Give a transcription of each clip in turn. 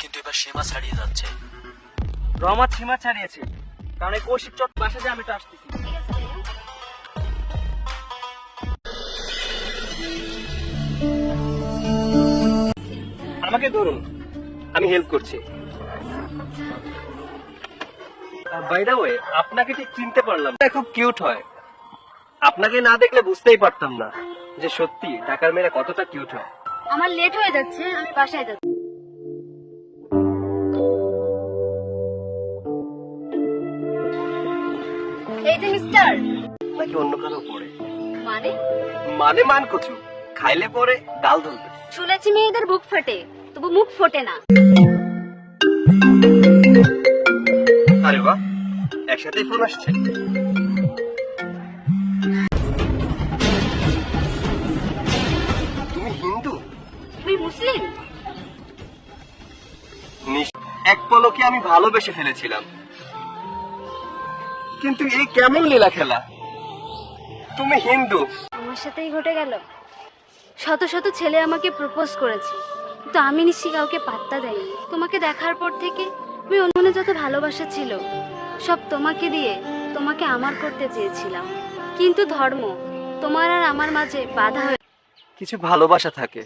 কিন্তু এবার সীমা ছাড়িয়ে যাচ্ছে। রমা সীমা ছাড়িয়েছে। কারণ এই কৌশিক চট বাসা যে আমি তো আসতেছি আমাকে ধরুন আমি হেল্প করছি। বাই দা ওয়ে আপনাকে ঠিক চিনতে পারলাম না। খুব কিউট হয়। আপনাকে না দেখলে বুঝতেই পারতাম না যে সত্যি ঢাকার মেয়েরা কতটা কিউট হয়। আমার লেট হয়ে যাচ্ছে আমি বাসায় যাচ্ছি। নাকি অন্য কারও পরে মানে? মানে মান কচু। খাইলে পরে ডাল ধরবে। শুনেছি মেয়েদের বুক ফোটে তবু মুখ ফোটে না। আরে বাহ একসাথেই ফোন আসছে। তুমি হিন্দু? তুমি মুসলিম? এক পলকে আমি ভালোবেসে ফেলেছিলাম। কিন্তু এই কেমন লীলা খেলা? তুমি হিন্দু। আমার সাথেই ঘটে গেল। শত শত ছেলে আমাকে প্রপোজ করেছে কিন্তু আমি নিশ্চয়ই কাউকে পাত্তা দেয়নি তোমাকে দেখার পর থেকে আমি অন্যনে যত ভালোবাসা ছিল সব তোমাকে দিয়ে তোমাকে আমার করতে চেয়েছিলাম। কিন্তু ধর্ম তোমার আর আমার মাঝে বাধা হয়ে কিছু ভালোবাসা থাকে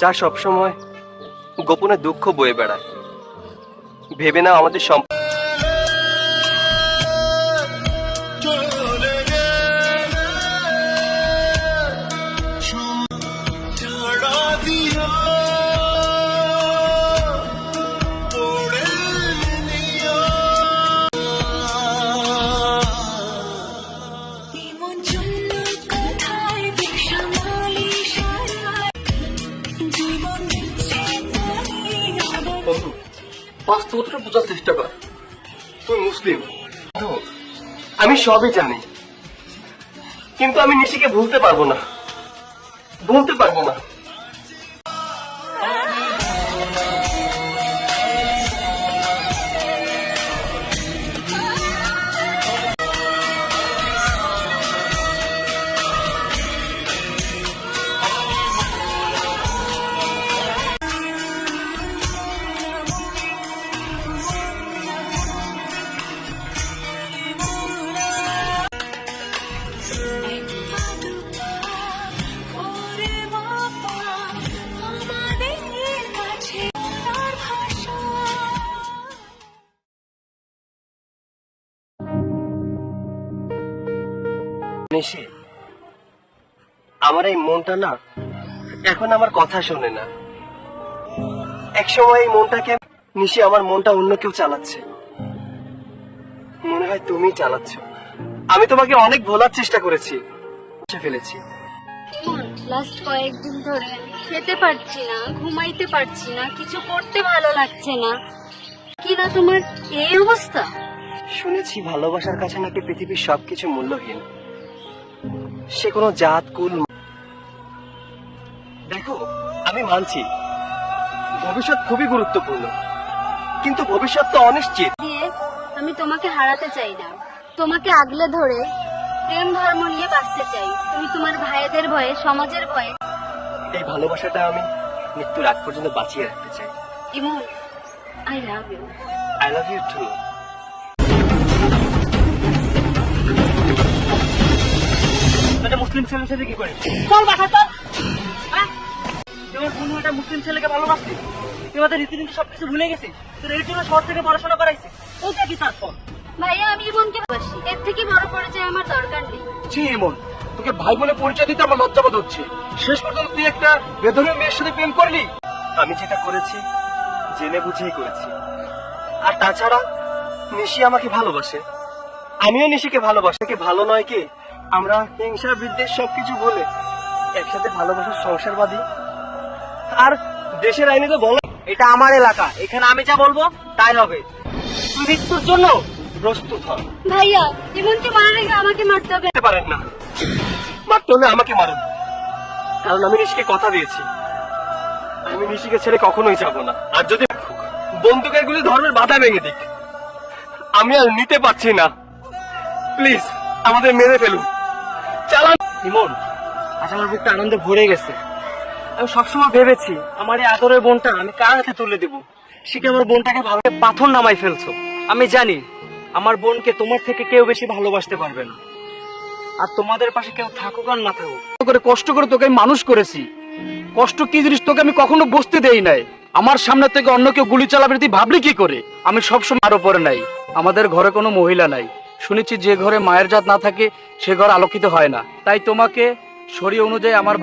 যা সবসময় গোপনে দুঃখ বয়ে বেড়ায়। ভেবে নাও আমাদের সম্প বন্ধু, বাস্তবতাটা বোঝার চেষ্টা কর। তুই মুসলিম। আমি সবই জানি। কিন্তু আমি নিশিকে ভুলতে পারব না। ভুলতে পারব না। নিশি আমার এই মনটা না এখন আমার কথা শোনে না। এক সময় এই মনটাকে নিশি আমার মনটা অন্য কেউ চালাচ্ছে। মনে হয় তুমি চালাচ্ছ। আমি তোমাকে অনেক ভোলার চেষ্টা করেছি ফেলেছি। লাস্ট কয়েকদিন ধরে খেতে পারছি না ঘুমাইতে পারছি না কিছু করতে ভালো লাগছে না। কি না তোমার এই অবস্থা? শুনেছি ভালোবাসার কাছে নাকি পৃথিবীর সবকিছু মূল্যহীন। সে কোনো জাত কুল দেখো আমি মানছি ভবিষ্যৎ খুবই গুরুত্বপূর্ণ কিন্তু ভবিষ্যৎ তো অনিশ্চিত। আমি তোমাকে হারাতে চাই না। তোমাকে আগলে ধরে প্রেম ধর্ম নিয়ে বাঁচতে চাই। তুমি তোমার ভাইদের ভয়ে সমাজের ভয়ে। এই ভালোবাসাটা আমি মৃত্যুর আগ পর্যন্ত বাঁচিয়ে রাখতে চাই। Emon I love you I love you too মুসলিম ছেলের সাথে কি করে? চল বাসা চল? তোমার কোনো একটা মুসলিম ছেলেকে তোমাদের রীতিনীতি সবকিছু ভুলে গেছি। তোর এর জন্য শহর থেকে পড়াশোনা করাইছে। ওটা কি তারপর ভাইয়া আমি ইমনকে ভালোবাসি। এর থেকে বড় পরিচয় আমার দরকার নেই। তোকে ভাই বলে পরিচয় দিতে আমার লজ্জাবোধ হচ্ছে। শেষ পর্যন্ত তুই একটা মেয়ের সাথে প্রেম করলি? আমি যেটা করেছি জেনে বুঝেই করেছি। আর তাছাড়া নিশি আমাকে ভালোবাসে। আমিও নিশিকে ভালোবাসি। কে ভালো নয় কি? আমরা হিংসা বিদ্বেষ সবকিছু বলে একসাথে ভালোবাসার সংসার বাঁধি। আর দেশের আইনে তো বলো এটা আমার এলাকা এখানে আমি যা বলব তাই হবে। তুই মৃত্যুর জন্য প্রস্তুত হ। ভাইয়া ইমনকে মারা রেখে আমাকে মারতে হবে। পারেন না। মারতে হলে আমাকে মারুন। কারণ আমি নিশিকে কথা দিয়েছি। আমি নিশিকে ছেড়ে কখনোই যাব না। আর যদি বন্দুকের গুলি ধর্মের বাধা ভেঙে দিক। আমি আর নিতে পারছি না। প্লিজ আমাদের মেরে ফেলুন। আনন্দে ভরে গেছে। আমি সবসময় ভেবেছি, আমার এই আদরের বোনটা আমি কার হাতে তুলে দেব? সে আমার বোনটাকে ভালো পাথর নামাই ফেলছো? আমি জানি, আমার বোনকে তোমার থেকে কেউ বেশি ভালোবাসতে পারবে না। আর তোমাদের পাশে কেউ থাকুক আর না থাকুক করে কষ্ট করে তোকে আমি মানুষ করেছি। কষ্ট কি জিনিস তোকে আমি কখনো বসতে দেই নাই। আমার সামনে থেকে অন্য কেউ গুলি চালাবে তুই ভাবলি কি করে? আমি সবসময় আরও পরে নাই। আমাদের ঘরে কোনো মহিলা নাই। শুনেছি যে ঘরে মায়ের জাত না থাকে, সে ঘর আলোকিত হয় না। তাই তোমাকে শরীর অনুযায়ী আমার